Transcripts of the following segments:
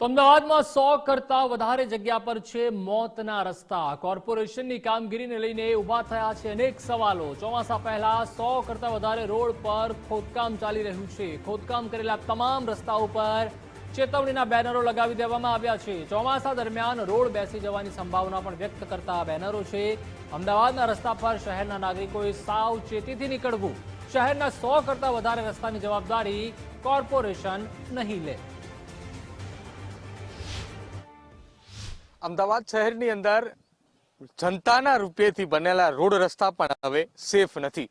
તો અમદાવાદમાં સો કરતા વધારે જગ્યા પર છે મોતના રસ્તા. કોર્પોરેશનની કામગીરીને લઈને ઊભા થયા છે અનેક સવાલો. ચોમાસા પહેલા સો કરતા વધારે રોડ પર ખોદકામ ચાલી રહ્યું છે. ખોદકામ કરેલા તમામ રસ્તા ઉપર ચેતવણીના બેનરો લગાવી દેવામાં આવ્યા છે. ચોમાસા દરમિયાન રોડ બેસી જવાની સંભાવના પણ વ્યક્ત કરતા બેનરો છે. અમદાવાદના રસ્તા પર શહેરના નાગરિકોએ સાવચેતીથી નીકળવું. શહેરના સો કરતા વધારે રસ્તાની જવાબદારી કોર્પોરેશન નહીં લે. અમદાવાદ શહેરની અંદર જનતાના રૂપિયેથી બનેલા રોડ રસ્તા પણ હવે સેફ નથી.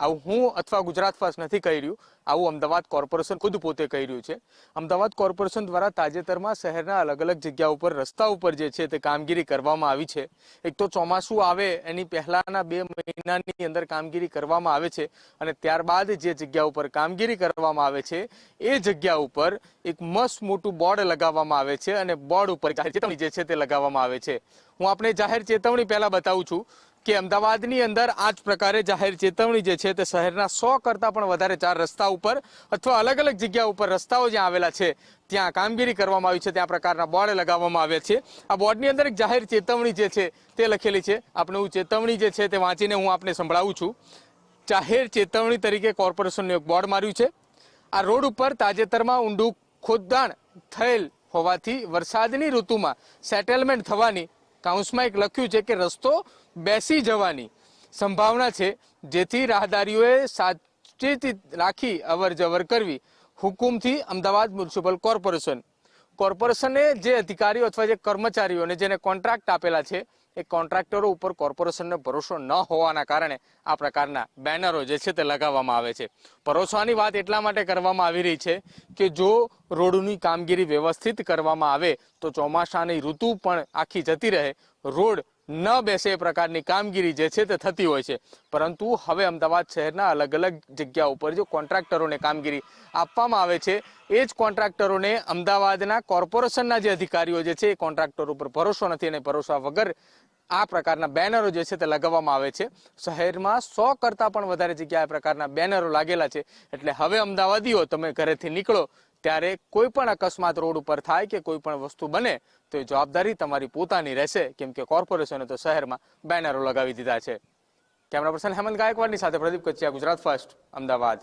આવું હું અથવા ગુજરાત ફાસ્ટ નથી કહી રહ્યું, આવું અમદાવાદ કોર્પોરેશન ખુદ પોતે કહી રહ્યું છે. અમદાવાદ કોર્પોરેશન દ્વારા તાજેતરમાં શહેરના અલગ અલગ જગ્યા ઉપર, રસ્તા ઉપર જે છે તે કામગીરી કરવામાં આવી છે. એક તો ચોમાસું આવે, એની પહેલાના બે મહિનાની અંદર કામગીરી કરવામાં આવે છે અને ત્યારબાદ જે જગ્યા ઉપર કામગીરી કરવામાં આવે છે, એ જગ્યા ઉપર એક મસ્ત મોટું બોર્ડ લગાવવામાં આવે છે અને બોર્ડ ઉપર જે છે તે લગાવવામાં આવે છે. હું આપણે જાહેર ચેતવણી પહેલા બતાવું છું. કે અમદાવાદની અંદર આ જ પ્રકારે જાહેર ચેતવણી જે છે તે શહેરના સો કરતાં પણ વધારે ચાર રસ્તા ઉપર અથવા અલગ અલગ જગ્યા ઉપર રસ્તાઓ જ્યાં આવેલા છે, ત્યાં કામગીરી કરવામાં આવી છે, ત્યાં પ્રકારના બોર્ડ લગાવવામાં આવ્યા છે. આ બોર્ડની અંદર એક જાહેર ચેતવણી જે છે તે લખેલી છે. આપણે હું ચેતવણી જે છે તે વાંચીને હું આપને સંભળાવું છું. જાહેર ચેતવણી તરીકે કોર્પોરેશનનું એક બોર્ડ માર્યું છે. આ રોડ ઉપર તાજેતરમાં ઊંડું ખોદદાણ થયેલ હોવાથી વરસાદની ઋતુમાં સેટલમેન્ટ થવાની કાઉન્સમાં એક લખ્યું છે કે રસ્તો બેસી જવાની સંભાવના છે. જેથી રાહદારીઓએ સાચેતી રાખી અવર જવર કરવી. હુકુમથી અમદાવાદ મ્યુનિસિપલ કોર્પોરેશન. કોર્પોરેશને જે અધિકારીઓ અથવા જે કર્મચારીઓને જેને કોન્ટ્રાક્ટ આપેલા છે એ કોન્ટ્રાક્ટરો ઉપર કોર્પોરેશનને ભરોસો ન હોવાના કારણે આ પ્રકારના બેનરો જે છે તે લગાવવામાં આવે છે. ભરોસાની વાત એટલા માટે કરવામાં આવી રહી છે કે જો રોડની કામગીરી વ્યવસ્થિત કરવામાં આવે તો ચોમાસાની ઋતુ પણ આખી જતી રહે. રોડ ન બેસે એ પ્રકારની કામગીરી જે છે તે થતી હોય છે. પરંતુ હવે અમદાવાદ શહેરના અલગ અલગ જગ્યા ઉપર જો કોન્ટ્રાક્ટરોને કામગીરી આપવામાં આવે છે, એ જ કોન્ટ્રાક્ટરોને અમદાવાદના કોર્પોરેશનના જે અધિકારીઓ જે છે એ કોન્ટ્રાક્ટર ઉપર ભરોસો નથી અને ભરોસા વગર આ પ્રકારના બેનરો જે છે તે લગાવવામાં આવે છે. શહેરમાં સો કરતા પણ વધારે જગ્યાએ પ્રકારના બેનરો લાગેલા છે. એટલે હવે અમદાવાદીઓ તમે ઘરેથી નીકળો ત્યારે કોઈ પણ અકસ્માત રોડ ઉપર થાય કે કોઈ પણ વસ્તુ બને, તો એ જવાબદારી તમારી પોતાની રહેશે. કેમ કે કોર્પોરેશને તો શહેરમાં બેનરો લગાવી દીધા છે. કેમેરા પર્સન હેમંત ગાયકવાડની સાથે પ્રદીપ કચ્યા ગુજરાત ફર્સ્ટ, અમદાવાદ.